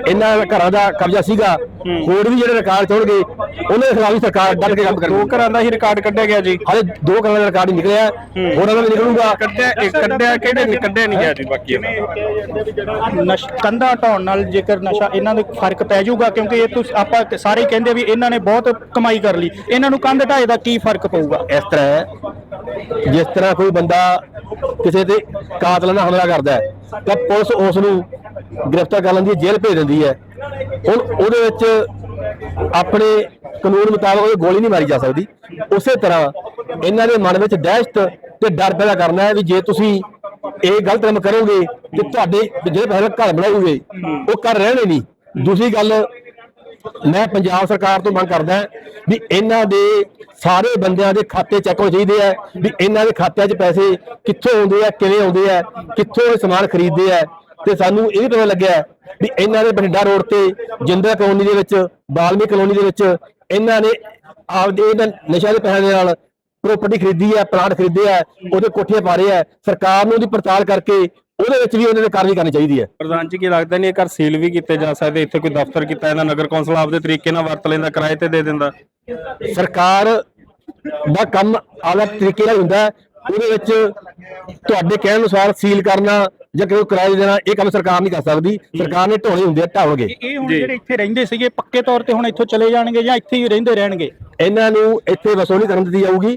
S1: ਇਹਨਾਂ ਘਰਾਂ ਦਾ ਕਬਜ਼ਾ ਸੀਗਾ। ਹੋਰ ਵੀ ਜਿਹੜੇ ਰਿਕਾਰਡ ਚਾਉਣਗੇ ਉਹਨਾਂ ਦੇ ਖਿਲਾਫ ਵੀ ਸਰਕਾਰ ਡਟ ਕੇ ਕੰਮ
S2: ਦੋ
S1: ਕਰੂਗੀ
S2: ਘਰਾਂ ਦਾ ਹੀ ਰਿਕਾਰਡ ਕੱਢਿਆ ਗਿਆ ਜੀ।
S1: ਹਾਲੇ ਦੋ ਘਰਾਂ ਦਾ ਰਿਕਾਰਡ ਹੀ ਨਿਕਲਿਆ। ਹੋਰਾਂ ਦਾ ਵੀ ਨਿਕਲੂਗਾ।
S2: ਕੱਢਿਆ ਇਹ ਕੱਢਿਆ ਕਿਹੜੇ ਨਹੀਂ? ਕੱਢਿਆ ਨਹੀਂ ਗਿਆ ਜੀ ਬਾਕੀ
S8: ਕੰਧਾਂ ਢਾਉਣ ਨਾਲ ਜੇਕਰ ਨਸ਼ਾ ਇਹਨਾਂ ਦੇ ਫ਼ਰਕ ਪੈ ਜਾਊਗਾ ਕਿਉਂਕਿ ਇਹ ਤੁਸੀਂ ਆਪਾਂ ਸਾਰੇ ਕਹਿੰਦੇ ਵੀ ਇਹਨਾਂ ਨੇ ਬਹੁਤ ਕਮਾਈ ਕਰ ਲਈ। ਇਹਨਾਂ ਨੂੰ ਕੰਧ ਢਾਏ ਦਾ ਕੀ ਫ਼ਰਕ ਪਊਗਾ?
S1: ਇਸ ਤਰ੍ਹਾਂ ਹੈ, ਜਿਸ ਤਰ੍ਹਾਂ ਕੋਈ ਬੰਦਾ ਕਿਸੇ ਤੇ ਕਾਤਲਾਨਾ ਹਮਲਾ ਕਰਦਾ ਹੈ, ਤਾਂ ਪੁਲਿਸ ਉਸ ਨੂੰ ਗ੍ਰਿਫਤਾਰ ਕਰ ਲੈਂਦੀ ਹੈ, ਜੇਲ੍ਹ ਭੇਜ ਦਿੰਦੀ ਹੈ। ਹੁਣ ਉਹਦੇ ਵਿੱਚ ਆਪਣੇ ਕਾਨੂੰਨ ਮੁਤਾਬਕ ਉਹ ਗੋਲੀ ਨਹੀਂ ਮਾਰੀ ਜਾ ਸਕਦੀ। ਉਸੇ ਤਰ੍ਹਾਂ ਇਹਨਾਂ ਦੇ ਮਨ ਵਿੱਚ ਦਹਿਸ਼ਤ ਤੇ ਡਰ ਪੈਦਾ ਕਰਨਾ ਹੈ ਵੀ ਜੇ ਤੁਸੀਂ ਇਹ ਗਲਤ ਕੰਮ ਕਰੋਗੇ ਤੇ ਤੁਹਾਡੇ ਜਿਹੜੇ ਪਹਿਲਾਂ ਘਰ ਬਣਾਉਗੇ ਉਹ ਘਰ ਰਹਿਣੇ ਨਹੀਂ। ਦੂਸਰੀ ਗੱਲ ਮੈਂ ਪੰਜਾਬ ਸਰਕਾਰ ਤੋਂ ਮੰਗ ਕਰਦਾ ਵੀ ਇਹਨਾਂ ਦੇ ਸਾਰੇ ਬੰਦਿਆਂ ਦੇ ਖਾਤੇ ਚੈੱਕ ਹੋਣੇ ਚਾਹੀਦੇ ਆ, ਵੀ ਇਹਨਾਂ ਦੇ ਖਾਤਿਆਂ 'ਚ ਪੈਸੇ ਕਿੱਥੋਂ ਆਉਂਦੇ ਆ, ਕਿਵੇਂ ਆਉਂਦੇ ਆ, ਕਿੱਥੋਂ ਇਹ ਸਮਾਨ ਖਰੀਦਦੇ ਆ। ਤੇ ਸਾਨੂੰ ਇਹ ਵੀ ਪਤਾ ਲੱਗਿਆ ਵੀ ਇਹਨਾਂ ਦੇ ਬਠਿੰਡਾ ਰੋਡ ਤੇ ਜਿੰਦਰਾ ਕਲੋਨੀ ਦੇ ਵਿੱਚ, ਬਾਲਮੀ ਕਲੋਨੀ ਦੇ ਵਿੱਚ ਇਹਨਾਂ ਨੇ ਆਪਦੇ ਇਹਨਾਂ ਨਸ਼ਾ ਦੇ ਪੈਸੇ ਦੇ ਨਾਲ ਪ੍ਰਾਪਰਟੀ ਖਰੀਦੀ ਹੈ ਪਲਾਟ ਖਰੀਦੇ ਆ, ਉਹਦੇ ਕੋਠੇ ਪਾ ਰਹੇ ਆ। ਸਰਕਾਰ ਨੂੰ ਉਹਦੀ ਪੜਤਾਲ ਕਰਕੇ ਉਹਦੇ ਵਿੱਚ ਵੀ ਉਹਨਾਂ ਨੇ ਕਾਰਵਾਈ ਕਰਨੀ ਚਾਹੀਦੀ ਹੈ।
S2: ਪ੍ਰਧਾਨ ਜੀ ਕੀ ਲੱਗਦਾ ਨਹੀਂ ਇਹ ਘਰ ਸੀਲ ਵੀ ਕੀਤੇ ਜਾ ਸਕਦੇ? ਇੱਥੇ ਕੋਈ ਦਫ਼ਤਰ ਕੀਤਾ ਇਹਨਾਂ ਨਗਰ ਕੌਂਸਲ ਆਪਦੇ ਤਰੀਕੇ ਨਾਲ ਵਰਤ ਲੈਂਦਾ ਕਿਰਾਏ ਤੇ ਦੇ ਦਿੰਦਾ?
S1: ਸਰਕਾਰ ਦਾ ਕੰਮ ਆਲਾ ਤਰੀਕੇ ਨਾਲ ਹੁੰਦਾ ਹੈ। ਉਹਦੇ ਵਿੱਚ ਤੁਹਾਡੇ ਕਹਿਣ ਅਨੁਸਾਰ ਸੀਲ ਕਰਨਾ ਜਾਂ ਕੋਈ ਕਿਰਾਏ ਦੇਣਾ ਇਹ ਕੰਮ ਸਰਕਾਰ ਨਹੀਂ ਕਰ ਸਕਦੀ। ਸਰਕਾਰ ਨੇ ਢੋਣੇ ਹੁੰਦੇ ਆ ਢਾਉਣਗੇ
S8: ਇਹ ਹੁਣ ਜਿਹੜੇ ਇੱਥੇ ਰਹਿੰਦੇ ਸੀਗੇ ਪੱਕੇ ਤੌਰ ਤੇ ਹੁਣ ਇੱਥੋਂ ਚਲੇ ਜਾਣਗੇ ਜਾਂ ਇੱਥੇ ਹੀ ਰਹਿੰਦੇ ਰਹਿਣਗੇ?
S1: ਇਹਨਾਂ ਨੂੰ ਇੱਥੇ ਵਸੋਂ ਕਰਨ ਦਿੱਤੀ ਜਾਊਗੀ।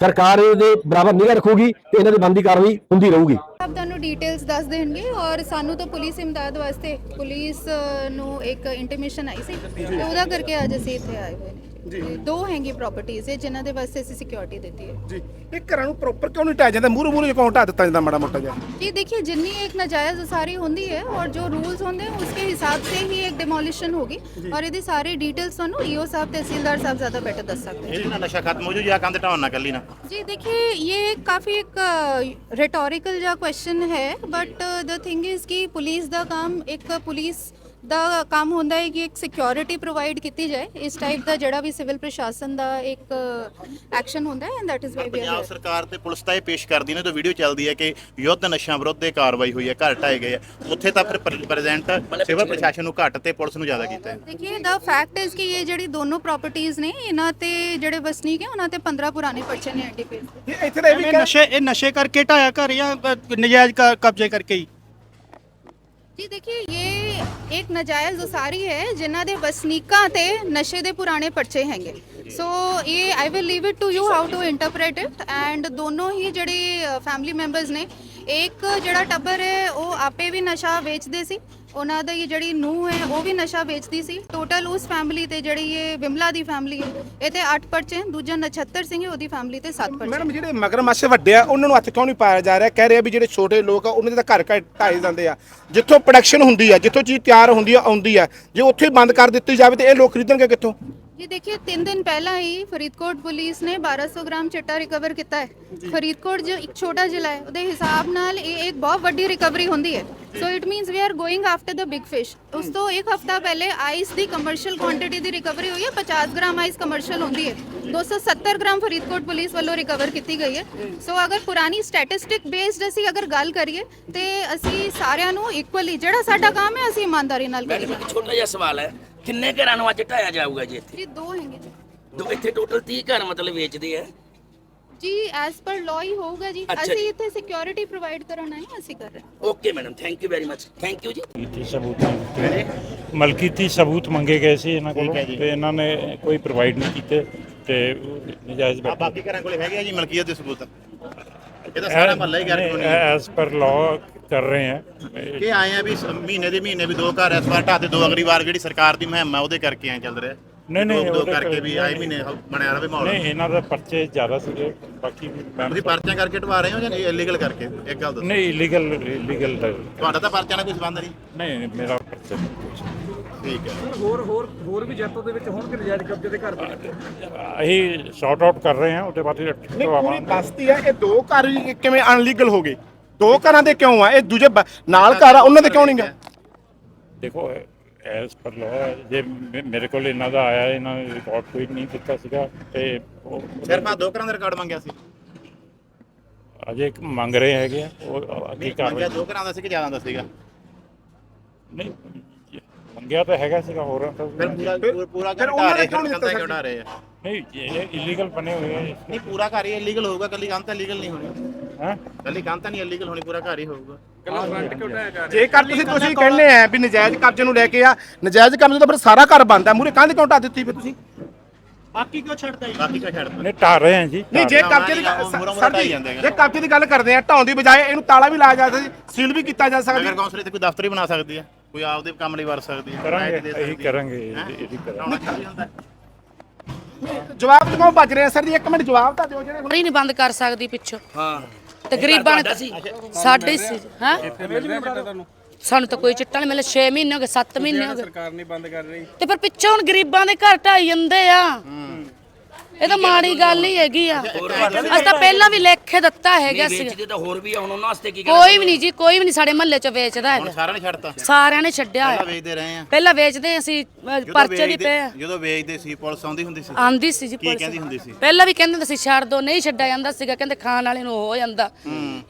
S1: ਸਰਕਾਰ ਇਹਦੇ ਬਰਾਬਰ ਨਿਗਾਹ ਰੱਖੂਗੀ ਤੇ ਇਹਨਾਂ ਦੀ ਬੰਦੀ ਕਾਰਵਾਈ ਹੁੰਦੀ ਰਹੂਗੀ।
S6: ਆਪ ਤੁਹਾਨੂੰ ਡੀਟੇਲਸ ਦੱਸ ਦੇਣਗੇ ਔਰ ਸਾਨੂੰ ਤਾਂ ਪੁਲਿਸ ਇਮਦਾਦ ਵਾਸਤੇ ਪੁਲਿਸ ਨੂੰ ਇੱਕ ਇੰਟੀਮੇਸ਼ਨ ਆਈ ਸੀ, ਤੇ ਉਹਦਾ ਕਰਕੇ ਅੱਜ ਅਸੀਂ ਇੱਥੇ ਆਏ ਹੋਏ ਨੇ। ਤੇ ਦੋ ਹੈਗੀ ਪ੍ਰਾਪਰਟੀਆਂ ਹੈ ਜਿਨ੍ਹਾਂ ਦੇ ਵਾਸਤੇ ਅਸੀਂ ਸਿਕਿਉਰਿਟੀ ਦਿੱਤੀ ਹੈ
S9: ਜੀ ਇਹ ਘਰਾਂ ਨੂੰ ਪ੍ਰੋਪਰ ਕਿਉਂ ਨਹੀਂ ਢਾਇਆ ਜਾਂਦਾ ਮੂਰੇ ਮੂਰੇ ਕਿਉਂ ਢਾ ਦਿੱਤਾ ਜਾਂਦਾ ਮਾੜਾ ਮੋਟਾ ਜਿਹਾ
S6: जी देखिए जितनी एक नाजायज उसारी होती है और जो रूल्स होंगे हैं उसके हिसाब से ही एक डिमोलिशन होगी और यदि सारी डिटेल्स सुनो ईओ साहब तहसीलदार साहब ज़्यादा बेटर दस सकते हैं
S3: ਇਹਦੇ ਨਾਲ ਨਸ਼ਾ ਖਤਮ ਹੋ ਜੂ ਜਾਂ ਕੰਧ ਢਾਉਣ ਨਾ ਕੱਲੀ ਨਾ
S6: जी देखिए ये एक काफ़ी एक रिटोरिकल जा क्वेश्चन है बट द थिंग इज़ कि पुलिस ਦਾ ਕੰਮ ਇੱਕ ਪੁਲਿਸ ਦਾ ਕੰਮ ਹੁੰਦਾ ਹੈ ਕਿ ਇੱਕ ਸਿਕਿਉਰਿਟੀ ਪ੍ਰੋਵਾਈਡ ਕੀਤੀ ਜਾਏ। ਇਸ ਟਾਈਪ ਦਾ ਜਿਹੜਾ ਵੀ ਸਿਵਲ ਪ੍ਰਸ਼ਾਸਨ ਦਾ ਇੱਕ ਐਕਸ਼ਨ ਹੁੰਦਾ ਹੈ and that why we
S3: Punjab ਸਰਕਾਰ ਤੇ ਪੁਲਿਸ ਤਾਂ ਇਹ ਪੇਸ਼ ਕਰਦੀ ਨੇ ਤਾਂ ਵੀਡੀਓ ਚੱਲਦੀ ਹੈ ਕਿ ਯੁੱਧ ਨਸ਼ਿਆਂ ਵਿਰੁੱਧ ਦੇ ਕਾਰਵਾਈ ਹੋਈ ਹੈ ਘਰ ਢਾਏ ਗਏ ਉੱਥੇ ਤਾਂ ਫਿਰ ਪ੍ਰੈਜ਼ੈਂਟ ਸਿਵਲ ਪ੍ਰਸ਼ਾਸਨ ਨੂੰ ਘੱਟ ਤੇ ਪੁਲਿਸ ਨੂੰ ਜ਼ਿਆਦਾ ਕੀਤਾ ਹੈ।
S6: ਦਾ ਫੈਕਟ ਇਜ਼ ਕਿ ਇਹ ਜਿਹੜੀ ਦੋਨੋਂ ਪ੍ਰਾਪਰਟੀਆਂ ਨੇ ਇਹਨਾਂ ਤੇ ਜਿਹੜੇ ਵਸਨੀਕ ਹੈ ਉਹਨਾਂ ਤੇ 15 ਪੁਰਾਣੇ ਪਰਚੇ ਨੇ
S9: ਐਂਟੀਪੀ ਇੱਥੇ ਇਹ ਵੀ
S8: ਨਸ਼ੇ ਇਹ ਨਸ਼ੇ ਕਰਕੇ ਢਾਇਆ ਘਰ ਜਾਂ ਨਜਾਇਜ਼ ਕਬਜ਼ੇ ਕਰਕੇ ਹੀ?
S6: ਜੀ ਦੇਖਿਏ ਇਹ एक ਨਾਜਾਇਜ਼ ਉਸਾਰੀ ਹੈ, ਜਿਨ੍ਹਾਂ ਦੇ ਵਸਨੀਕਾਂ ਤੇ ਨਸ਼ੇ ਦੇ ਪੁਰਾਣੇ ਪਰਚੇ ਹੈਗੇ। ਸੋ ਇਹ I will leave it to you how to interpret it and ਦੋਨੋਂ ਹੀ ਜਿਹੜੇ ਫੈਮਿਲੀ ਮੈਂਬਰਸ ਨੇ, ਇੱਕ ਜਿਹੜਾ ਟੱਬਰ ਹੈ, ਉਹ ਆਪੇ ਵੀ ਨਸ਼ਾ ਵੇਚਦੇ ਸੀ। ਉਹਨਾਂ ਦੀ ਜਿਹੜੀ ਨੂੰਹ ਹੈ ਉਹ ਵੀ ਨਸ਼ਾ ਵੇਚਦੀ ਸੀ। ਟੋਟਲ ਉਸ ਫੈਮਿਲੀ ਤੇ ਜਿਹੜੀ ਇਹ ਵਿਮਲਾ ਦੀ ਫੈਮਿਲੀ ਹੈ ਇਹ ਤੇ 8 ਪਰਚੇ ਦੂਜਾ ਨਛੱਤਰ ਸਿੰਘ ਹੈ ਉਹਦੀ ਫੈਮਿਲੀ ਤੇ 7 ਪਰਚੇ
S9: ਮੈਡਮ ਜਿਹੜੇ ਮਗਰਮੱਛ ਵੱਡੇ ਆ ਉਹਨਾਂ ਨੂੰ ਹੱਥ ਕਿਉਂ ਨਹੀਂ ਪਾਇਆ ਜਾ ਰਿਹਾ? ਕਹਿ ਰਹੇ ਵੀ ਜਿਹੜੇ ਛੋਟੇ ਲੋਕ ਆ ਉਹਨਾਂ ਦੇ ਤਾਂ ਘਰ ਘਰ ਢਾਏ ਜਾਂਦੇ ਆ। ਜਿੱਥੋਂ ਪ੍ਰੋਡਕਸ਼ਨ ਹੁੰਦੀ ਆ ਜਿੱਥੋਂ ਚੀਜ਼ ਤਿਆਰ ਹੁੰਦੀ ਆ ਆਉਂਦੀ ਆ ਜੇ ਉੱਥੇ ਬੰਦ ਕਰ ਦਿੱਤੀ ਜਾਵੇ ਤੇ ਇਹ ਲੋਕ ਖਰੀਦਣਗੇ ਕਿੱਥੋਂ?
S6: ਜੀ ਦੇਖिए 3 ਦਿਨ ਪਹਿਲਾਂ ਹੀ ਫਰੀਦਕੋਟ ਪੁਲਿਸ ਨੇ 1200 ਗ੍ਰਾਮ ਚਿੱਟਾ ਰਿਕਵਰ ਕੀਤਾ ਹੈ। ਫਰੀਦਕੋਟ ਜੋ ਇੱਕ ਛੋਟਾ ਜ਼ਿਲ੍ਹਾ ਹੈ ਉਹਦੇ ਹਿਸਾਬ ਨਾਲ ਇਹ ਇੱਕ ਬਹੁਤ ਵੱਡੀ ਰਿਕਵਰੀ ਹੁੰਦੀ ਹੈ। So it means we are going after the big fish ਉਸ ਤੋਂ ਇੱਕ ਹਫਤਾ ਪਹਿਲੇ ਆਈਸ ਦੀ ਕਮਰਸ਼ੀਅਲ ਕੁਆਂਟੀਟੀ ਦੀ ਰਿਕਵਰੀ ਹੋਈ ਹੈ 50 ਗ੍ਰਾਮ ਆਈਸ ਕਮਰਸ਼ੀਅਲ ਹੁੰਦੀ ਹੈ 270 ਗ੍ਰਾਮ ਫਰੀਦਕੋਟ ਪੁਲਿਸ ਵੱਲੋਂ ਰਿਕਵਰ ਕੀਤੀ ਗਈ ਹੈ ਸੋ ਅਗਰ ਪੁਰਾਣੀ ਸਟੈਟਿਸਟਿਕ ਬੇਸਡ ਅਸੀਂ ਅਗਰ ਗੱਲ ਕਰੀਏ ਤੇ ਅਸੀਂ ਸਾਰਿਆਂ ਨੂੰ ਇਕੁਅਲੀ ਜਿਹੜਾ ਸਾਡਾ ਕੰਮ ਹੈ ਅਸੀਂ ਇਮਾਨਦਾਰੀ ਨਾਲ ਕਰੀਏ
S5: ਮੈਡਮ ਇੱਕ ਛੋਟਾ ਜਿਹਾ ਸਵਾਲ ਹੈ ਕਿੰਨੇ ਘਰਾਂ ਨੂੰ ਅੱਜ ਢਾਇਆ ਜਾਊਗਾ ਜੀ ਇੱਥੇ
S6: ਜੀ ਦੋ ਹੈਗੇ ਜੀ
S5: ਦੋ ਇੱਥੇ ਟੋਟਲ 30 ਘਰ ਮਤਲਬ ਵੇਚਦੇ ਆ
S6: ਜੀ ਐਸ ਪਰ ਲਾਅ ਹੀ ਹੋਊਗਾ ਜੀ।
S5: ਅੱਛਾ
S6: ਅਸੀਂ। ਇੱਥੇ ਸਿਕਿਉਰਿਟੀ ਪ੍ਰੋਵਾਈਡ ਕਰਨ ਆਏ ਹਾਂ ਅਸੀਂ ਕਰ ਰਹੇ ਹਾਂ।
S5: Okay madam thank you very much thank you ਜੀ।
S4: ਮਲਕੀਤੀ ਸਬੂਤ ਮੰਗਦੇ ਮਲਕੀਤੀ ਸਬੂਤ ਮੰਗੇ ਗਏ ਸੀ ਇਹਨਾਂ ਕੋਲੋਂ ਤੇ ਇਹਨਾਂ ਨੇ ਕੋਈ ਪ੍ਰੋਵਾਈਡ ਨਹੀਂ ਕੀਤੇ ਤੇ ਉਹ ਨਜਾਇਜ਼
S3: ਆ ਬਾਕੀ ਘਰਾਂ ਕੋਲੇ ਹੈਗੇ ਆ ਜੀ ਮਲਕੀਅਤ ਦੇ ਸਬੂਤ? ਇਹ ਤਾਂ ਸਾਰਾ ਮਹੱਲਾ ਹੀ ਗੈਰ ਕਾਨੂੰਨੀ ਹੈ।
S4: ਐਸ ਪਰ ਲਾਅ ਕਰ ਰਹੇ ਹੈ
S3: ਕਿ ਆਏ ਆ ਵੀ ਸ- ਮਹੀਨੇ ਦੇ ਮਹੀਨੇ ਵੀ ਦੋ ਘਰ ਇਸ ਵਾਰ ਢਾਤੇ ਦੋ ਅਗਲੀ ਵਾਰ ਜਿਹੜੀ ਸਰਕਾਰ ਦੀ ਮੁਹਿੰਮ ਹੈ ਉਹਦੇ ਕਰਕੇ ਐ ਚੱਲ ਰਿਹਾ।
S4: ਨਹੀਂ, ਨਹੀਂ,
S3: ਦੋ-
S4: ਉਹਦੇ
S3: ਕਰਕੇ ਵੀ ਆਏ। ਮਹੀਨੇ ਬਣਿਆ ਰਵੇ ਮਾਹੌਲ।
S4: ਨਹੀਂ ਇਹਨਾਂ ਦਾ ਪਰਚੇ ਜ਼ਿਆਦਾ ਸੀਗੇ ਬਾਕੀ ਮੈਂ-
S3: ਤੁਸੀਂ ਪਰਚੀਆਂ ਕਰਕੇ ਢਵਾ ਰਹੇ ਹੋ ਜਾਂ ਇਲੀਗਲ ਕਰਕੇ? ਇੱਕ ਗੱਲ ਦੱਸੋ।
S4: ਨਹੀਂ ਇਲੀਗਲ ਇਲੀਗਲ
S3: ਤੁਹਾਡਾ ਤਾਂ ਪਰਚਿਆਂ ਨਾਲ ਕੋਈ ਸੰਬੰਧ ਨਹੀਂ?
S4: ਨਹੀਂ ਨਹੀਂ, ਮੇਰਾ ਪਰਚਾ ਨਹੀਂ ਕੁਛ।
S3: ਠੀਕ ਹੈ।
S10: ਹੋਰ ਹੋਰ ਹੋਰ ਵੀ ਜੈਤੋ ਦੇ ਵਿੱਚ ਹੋਣਗੇ ਨਜਾਇਜ਼ ਕਬਜ਼ੇ ਦੇ ਘਰ ਬਣੇ
S4: ਅਸੀਂ ਸ਼ਾਰਟ ਆਊਟ ਕਰ ਰਹੇ ਹਾਂ ਉਹਦੇ ਬਾਅਦ
S9: ਨਹੀਂ ਪੂਰੀ। ਬਸਤੀ ਆ ਇਹ ਦੋ ਘਰ ਹੀ ਕਿਵੇਂ ਅਨਲੀਗਲ ਹੋ ਗਏ? ਦੋ ਘਰਾਂ ਦੇ ਕਿਉਂ ਆ? ਇਹ ਦੂਜੇ ਬ- ਨਾਲ ਘਰ ਆ ਉਹਨਾਂ ਦੇ ਕਿਉਂ ਨਹੀਂ ਗਾ
S4: ਦੇਖੋ ਐਸ ਪਰ ਲਾਅ ਜੇ ਮੇ- ਮੇਰੇ ਕੋਲ ਇਹਨਾਂ ਦਾ ਆਇਆ ਇਹਨਾਂ ਨੇ ਰਿਕਾਰਡ ਕੋਈ ਨਹੀਂ ਦਿੱਤਾ ਸੀਗਾ ਤੇ ਉਹ
S3: ਸਿਰਫ ਆ ਦੋ ਘਰਾਂ ਦਾ ਰਿਕਾਰਡ ਮੰਗਿਆ ਸੀ?
S4: ਅਜੇ ਮੰਗ ਰਹੇ ਹੈਗੇ ਆ ਉਹ ਅੱਗੇ
S3: ਮੰਗਿਆ
S4: ਕਾਰਵਾਈ
S3: ਦੋ ਘਰਾਂ ਦਾ ਸੀ ਕਿ ਜ਼ਿਆਦਾ ਦਾ ਸੀਗਾ?
S4: ਨਹੀਂ ਮੰਗਿਆ ਤਾਂ ਹੈਗਾ ਸੀਗਾ ਹੋਰ ਤਾਂ
S3: ਫਿਰ ਪੂਰਾ ਪੂਰਾ- ਪੂਰਾ
S9: ਫਿਰ
S3: ਘਰ
S9: ਉਹਨਾਂ ਨੇ
S3: ਰਹੇ
S9: ਕਿਉਂ ਨਹੀਂ ਦਿੱਤਾ
S3: ਕਿਉਂ ਢਾ ਰਹੇ ਆ।
S4: ਨਹੀਂ ਇਹ ਇਲੀਗਲ ਬਣੇ ਹੋਏ ਆ
S3: ਨਹੀਂ ਪੂਰਾ ਘਰ ਹੀ ਇਲੀਗਲ ਹੋਊਗਾ ਕੱਲੀ ਕੰਧ ਤਾਂ ਲੀਗਲ ਨਹੀਂ ਹੋਣੀ।
S4: ਹਾਂ?
S3: ਕੱਲੀ ਕੰਧ ਤਾਂ ਨਹੀਂ ਇਲੀਗਲ ਹੋਣੀ ਪੂਰਾ ਘਰ ਹੀ ਹੋਊਗਾ।
S9: ਜੇਕਰ ਤੁਸੀਂ ਤੁਸੀਂ ਕਹਿੰਦੇ ਆ ਵੀ ਨਜਾਇਜ਼ ਕਬਜ਼ੇ ਨੂੰ ਲੈ ਕੇ ਆ ਨਜਾਇਜ਼ ਕਬਜ਼ੇ ਤਾਂ ਫਿਰ ਸਾਰਾ ਘਰ ਬੰਦ ਆ। ਮੂਰੇ ਕੰਧ ਕਿਉਂ ਢਾ ਦਿੱਤੀ ਫਿਰ ਤੁਸੀਂ?
S3: ਬਾਕੀ ਕਿਉਂ ਛੱਡਦਾ
S4: ਨਹੀਂ ਢਾ ਰਹੇ ਆ ਜੀ।
S9: ਨਹੀਂ ਜੇ ਕਬਜ਼ੇ ਦੀ ਸਰ ਜੀ। ਜੇ ਕਬਜ਼ੇ ਦੀ ਗੱਲ ਕਰਦੇ ਆ ਢਾਉਣ ਦੀ ਬਜਾਏ ਇਹਨੂੰ ਤਾਲਾ ਵੀ ਲਾਇਆ ਜਾ ਸਕਦਾ ਸੀਲ ਵੀ ਕੀਤਾ ਜਾ ਸਕਦਾ
S3: ਨਗਰ ਕੌਂਸਲ ਇੱਥੇ ਕੋਈ ਦਫ਼ਤਰ ਹੀ ਬਣਾ ਸਕਦੀ ਹੈ ਕੋਈ ਆਪਦੇ ਕੰਮ ਲਈ ਵਰਤ ਸਕਦੀ ਹੈ
S4: ਕਰਾਂਗੇ ਇਹੀ। ਕਰਾਂਗੇ
S3: ਹੈਂ?
S4: ਇਹਦੀ ਇਹਦੀ ਕਰਾਂਗੇ।
S9: ਜਵਾਬ ਤੋਂ ਕਿਉਂ ਭੱਜ ਰਹੇ ਆ? ਸਰ ਜੀ ਇੱਕ ਮਿੰਟ ਜਵਾਬ ਤਾਂ ਦਿਓ ਜਿਹੜੇ
S7: ਨਹੀਂ ਬੰਦ ਕਰ ਸਕਦੀ ਪਿੱਛੋਂ।
S5: ਹਾਂ।
S7: ਤੇ ਗਰੀਬਾਂ ਨੇ
S5: ਤੁਹਾਡਾ ਸੀ?
S7: ਸਾਡੇ ਸੀ ਹਾਂ? ਸਾਨੂੰ ਤਾਂ ਕੋਈ ਚਿੱਟਾ ਨਹੀਂ ਮਿਲਿਆ 6 ਮਹੀਨੇ ਹੋ ਗਏ 7 ਮਹੀਨੇ ਹੋ ਗਏ।
S10: ਸਰਕਾਰ ਨਹੀਂ ਬੰਦ ਕਰ ਰਹੀ?
S7: ਤੇ ਫਿਰ ਪਿੱਛੋਂ ਹੁਣ ਗਰੀਬਾਂ ਦੇ ਘਰ ਢਾਈ ਜਾਂਦੇ ਆ। ਇਹ ਤਾਂ ਮਾੜੀ ਗੱਲ ਨਹੀਂ ਹੈਗੀ ਆ। ਅਸੀਂ ਤਾਂ ਪਹਿਲਾਂ ਵੀ ਲਿਖ ਦਿੱਤਾ ਹੈਗਾ ਸੀ
S5: ਵੇਚਦੇ ਤਾਂ ਹੋਰ ਵੀ ਆ ਹੁਣ ਉਹਨਾਂ ਵਾਸਤੇ ਕੀ
S7: ਕੋਈ ਵੀ ਨਹੀਂ ਜੀ ਕੋਈ ਵੀ ਨਹੀਂ ਸਾਡੇ ਮਹੱਲੇ 'ਚ ਵੇਚਦਾ
S3: ਹੁਣ
S7: ਹੈਗਾ।
S3: ਸਾਰਿਆਂ ਨੇ ਛੱਡਤਾ।
S7: ਸਾਰਿਆਂ ਨੇ ਛੱਡਿਆ
S3: ਪਹਿਲਾਂ
S7: ਹੋਇਆ।
S3: ਵੇਚਦੇ ਰਹੇ ਆ।
S7: ਪਹਿਲਾਂ ਵੇਚਦੇ ਅਸੀਂ
S3: ਜਦੋਂ
S7: ਪਰਚੇ ਵੀ
S3: ਵੇਚਦੇ-
S7: ਪਏ ਆ।
S3: ਜਦੋਂ ਵੇਚਦੇ ਸੀ ਪੁਲਿਸ ਆਉਂਦੀ ਹੁੰਦੀ ਸੀ।
S7: ਆਂਦੀ ਸੀ ਜੀ
S3: ਕੀ
S7: ਪੁਲਿਸ।
S3: ਕਹਿੰਦੀ ਹੁੰਦੀ ਸੀ?
S7: ਪਹਿਲਾਂ ਵੀ ਕਹਿੰਦੇ ਹੁੰਦੇ ਸੀ ਛੱਡ ਦੋ ਨਹੀਂ ਛੱਡਿਆ ਜਾਂਦਾ ਸੀਗਾ। ਕਹਿੰਦੇ ਖਾਣ ਵਾਲੇ ਨੂੰ ਹੋ ਜਾਂਦਾ।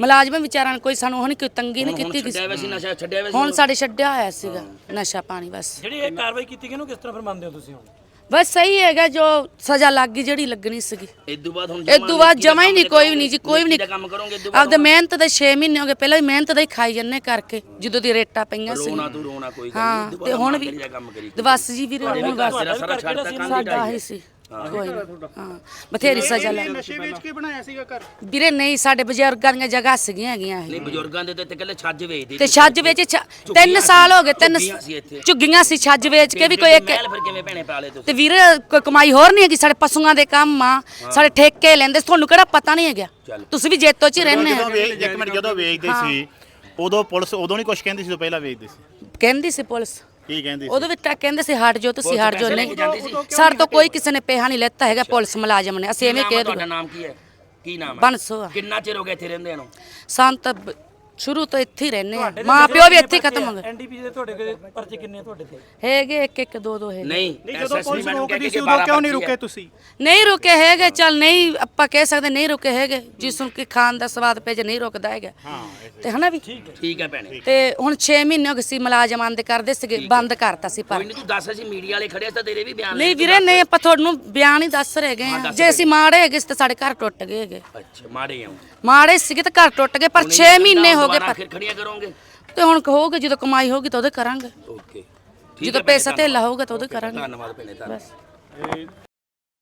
S7: ਮੁਲਾਜ਼ਮ ਵਿਚਾਰਾਂ ਨੂੰ ਕੋਈ ਸਾਨੂੰ ਹੁਣ ਕੋਈ ਤੰਗੀ ਨਹੀਂ ਕੀਤੀ
S5: ਛੱਡਿਆ
S7: ਕਿਸੇ
S5: ਵੈਸੀ ਨਸ਼ਾ ਛੱਡਿਆ ਵੈਸੀ
S7: ਹੁਣ ਸਾਡੇ ਛੱਡਿਆ ਹੋਇਆ ਸੀਗਾ ਨਸ਼ਾ ਪਾਣੀ ਬਸ।
S10: ਜਿਹੜੀ ਇਹ ਕਾਰਵਾਈ ਕੀਤੀ ਗਈ ਨੂੰ ਕਿਸ ਤਰ੍ਹਾਂ ਫਿਰ ਮੰਨਦੇ ਹੋ ਤੁਸੀਂ ਹੁਣ?
S7: ਬਸ ਸਹੀ ਹੈਗਾ ਜੋ ਸਜ਼ਾ ਲੱਗ ਗਈ ਜਿਹੜੀ ਲੱਗਣੀ ਸੀਗੀ।
S5: ਇਦੋਂ ਬਾਅਦ ਹੁਣ
S7: ਇਦੋਂ ਬਾਅਦ ਜਮਾ ਹੀ ਨਹੀਂ ਕੋਈ ਵੀ ਨਹੀਂ ਜੀ ਕੋਈ ਵੀ ਨਹੀਂ।
S5: ਕੰਮ ਕਰੋਗੇ ਇਦੋਂ ਬਾਅਦ
S7: ਆਪਦੇ ਮਿਹਨਤ ਦੇ 6 ਮਹੀਨੇ ਹੋ ਗਏ ਪਹਿਲਾਂ ਵੀ ਮਿਹਨਤ ਦਾ ਹੀ ਖਾਈ ਜੰਨੇ ਕਰਕੇ ਜਦੋਂ ਦੀ ਰੇਟਾਂ ਪਈਆਂ ਸੀ।
S5: ਰੋਣਾ ਤੂੰ ਰੋਣਾ ਕੋਈ ਗੱਲ
S7: ਹਾਂ
S5: ਨਹੀਂ
S7: ਤੇ ਹੁਣ ਵੀ
S5: ਕੰਮ ਕਰੀ
S7: ਦਵਸ ਜੀ ਵੀਰੇ ਹੁਣ ਬਸ।
S5: ਸਾਰਾ ਕੰਮ
S7: ਸਾਡਾ ਹੀ ਸੀ। ਕੋਈ। ਹਾਂ ਬਥੇਰੀ ਸਜ਼ਾ ਲੈ
S10: ਨਸ਼ੇ ਵੇਚ ਕੇ ਬਣਾਇਆ ਸੀਗਾ ਘਰ?
S7: ਵੀਰੇ ਨਹੀਂ ਸਾਡੇ ਬਜ਼ੁਰਗਾਂ ਦੀਆਂ ਜਗ੍ਹਾ ਸੀਗੀਆਂ ਹੈਗੀਆਂ ਇਹ।
S5: ਨਹੀਂ ਬਜ਼ੁਰਗਾਂ ਦੇ ਤੇ ਤੇ ਕੱਲੇ ਛੱਜ ਵੇਚਦੇ
S7: ਤੇ ਛੱਜ ਵੇਚ ਛ- ਤਿੰਨ ਸਾਲ ਹੋ ਗਏ ਤਿੰਨ
S5: ਝੁੱਗੀਆਂ ਸੀ ਇੱਥੇ।
S7: ਝੁੱਗੀਆਂ ਸੀ ਛੱਜ ਵੇਚ ਕੇ ਵੀ ਕੋਈ ਇੱਕ
S5: ਮਹਿਲ ਫਿਰ ਕਿਵੇਂ ਭੈਣੇ ਪਾਲੇ ਤੁਸੀਂ?
S7: ਤੇ ਵੀਰ ਕੋਈ ਕਮਾਈ ਹੋਰ ਨਹੀਂ ਹੈਗੀ ਸਾਡੇ ਪਸ਼ੂਆਂ ਦੇ ਕੰਮ ਆ ਸਾਡੇ ਠੇਕੇ ਲੈਂਦੇ ਤੁਹਾਨੂੰ ਕਿਹੜਾ ਪਤਾ ਨਹੀਂ ਹੈਗਾ? ਤੁਸੀਂ ਵੀ ਜੇਤੋ ਚ ਹੀ ਰਹਿੰਦੇ
S3: ਜਦੋਂ ਵੇ- ਇੱਕ ਮਿੰਟ ਜਦੋਂ ਵੇਚਦੇ ਸੀ ਉਦੋਂ ਪੁਲਿਸ ਉਦੋਂ ਨਹੀਂ ਕੁਝ ਕਹਿੰਦੀ ਸੀ ਜਦੋਂ ਪਹਿਲਾਂ ਵੇਚਦੇ ਸੀ।
S7: ਕਹਿੰਦੀ ਸੀ ਪੁਲਿਸ।
S3: ਕੀ ਕਹਿੰਦੀ ਸੀ?
S7: ਉਦੋਂ ਵੀ ਤਾਂ ਕਹਿੰਦੇ ਸੀ ਹਟ ਜਾਓ ਤੁਸੀਂ ਹਟ ਜਾਓ ਨਹੀਂ। ਸਾਡੇ ਤੋਂ ਕੋਈ ਕਿਸੇ ਨੇ ਪੈਸਾ ਨਹੀਂ ਲੈਤਾ ਹੈਗਾ ਪੁਲਿਸ ਮੁਲਾਜ਼ਮ ਨੇ। ਅਸੀਂ ਐਵੇਂ ਕਹਿ
S5: ਤੁਹਾਡਾ?
S7: ਦੂਗਾ
S5: ਨਾਮ ਕੀ ਹੈ? ਕੀ ਨਾਮ ਹੈ?
S7: ਬੰਸੋ ਆ।
S5: ਕਿੰਨਾ ਚਿਰ ਹੋ ਗਿਆ ਇੱਥੇ ਰਹਿੰਦੇ ਨੂੰ?
S7: ਸਾਨੂੰ ਤਾਂ ਬ- ਸ਼ੁਰੂ ਤੋਂ ਇੱਥੇ ਹੀ ਰਹਿੰਦੇ ਆ। ਮਾਂ ਪਿਓ ਵੀ ਇੱਥੇ ਹੀ ਖਤਮ ਹੋ ਗਏ।
S10: ਐਨਡੀਪੀ ਦੇ ਤੁਹਾਡੇ ਕੋਲ ਪਰਚੇ ਕਿੰਨੇ ਤੁਹਾਡੇ ਤੇ?
S7: ਹੈਗੇ ਇੱਕ ਇੱਕ ਦੋ ਦੋ ਹੈਗੇ।
S5: ਨਹੀਂ
S10: ਨਹੀਂ ਜਦੋਂ ਪੁਲਿਸ ਰੋਕਦੀ ਸੀ ਉਦੋਂ
S5: 12
S10: ਕਿਉਂ ਨਹੀਂ। ਰੁਕੇ ਤੁਸੀਂ?
S7: ਨਹੀਂ ਰੁਕੇ ਹੈਗੇ ਚੱਲ ਨਹੀਂ ਆਪਾਂ ਕਹਿ ਸਕਦੇ ਨਹੀਂ ਰੁਕੇ ਹੈਗੇ। ਜਿਸ ਨੂੰ ਕਿ ਖਾਣ ਦਾ ਸਵਾਦ ਪੈ ਜੇ ਨਹੀਂ ਰੁਕਦਾ ਹੈਗਾ। ਤੇ ਹਨਾ ਵੀ?
S5: ਠੀਕ ਹੈ। ਭੈਣੇ।
S7: ਤੇ ਹੁਣ 6 ਮਹੀਨੇ ਹੋ ਗਏ ਸੀ ਮੁਲਾਜ਼ਮ ਆਂਦੇ ਕਰਦੇ ਸੀਗੇ ਬੰਦ ਕਰਤਾ ਸੀ ਪਰ।
S5: ਕੋਈ ਨਹੀਂ ਤੂੰ ਦੱਸ ਅਸੀਂ ਮੀਡੀਆ ਵਾਲੇ ਖੜੇ ਸੀ ਤਾਂ ਤੇਰੇ ਵੀ ਬਿਆਨ
S7: ਨਹੀਂ ਵੀਰੇ ਨਹੀਂ ਆਪਾਂ ਤੁਹਾਨੂੰ ਬਿਆਨ ਹੀ ਦੱਸ ਰਹੇ ਗਏ ਆ। ਜੇ ਅਸੀਂ ਮਾੜੇ ਹੈਗੇ ਤਾਂ ਸਾਡੇ ਘਰ ਟੁੱਟ ਗਏ ਹੈਗੇ।
S5: ਅੱਛਾ ਮਾੜੇ ਆਉਂ
S7: ਮਾੜੇ ਸੀਗੇ ਤਾਂ ਘਰ ਟੁੱਟ ਗਏ ਪਰ 6 ਮਹੀਨੇ ਹੋ ਪਰ
S5: ਫਿਰ ਖੜੀਆਂ ਕਰੋਗੇ।
S7: ਤੇ ਹੁਣ ਹੋਊਗੇ ਜਦੋਂ ਕਮਾਈ ਹੋਊਗੀ ਤਾਂ ਉਹਦੇ ਕਰਾਂਗੇ।
S5: ਓਕੇ।
S7: ਜਦੋਂ ਪੈਸਾ ਧੇਲਾ ਹੋਊਗਾ ਤਾਂ ਉਹਦੇ ਕਰਾਂਗੇ।
S5: ਧੰਨਵਾਦ ਭੈਣੇ ਧੰਨਵਾਦ।
S7: ਬਸ।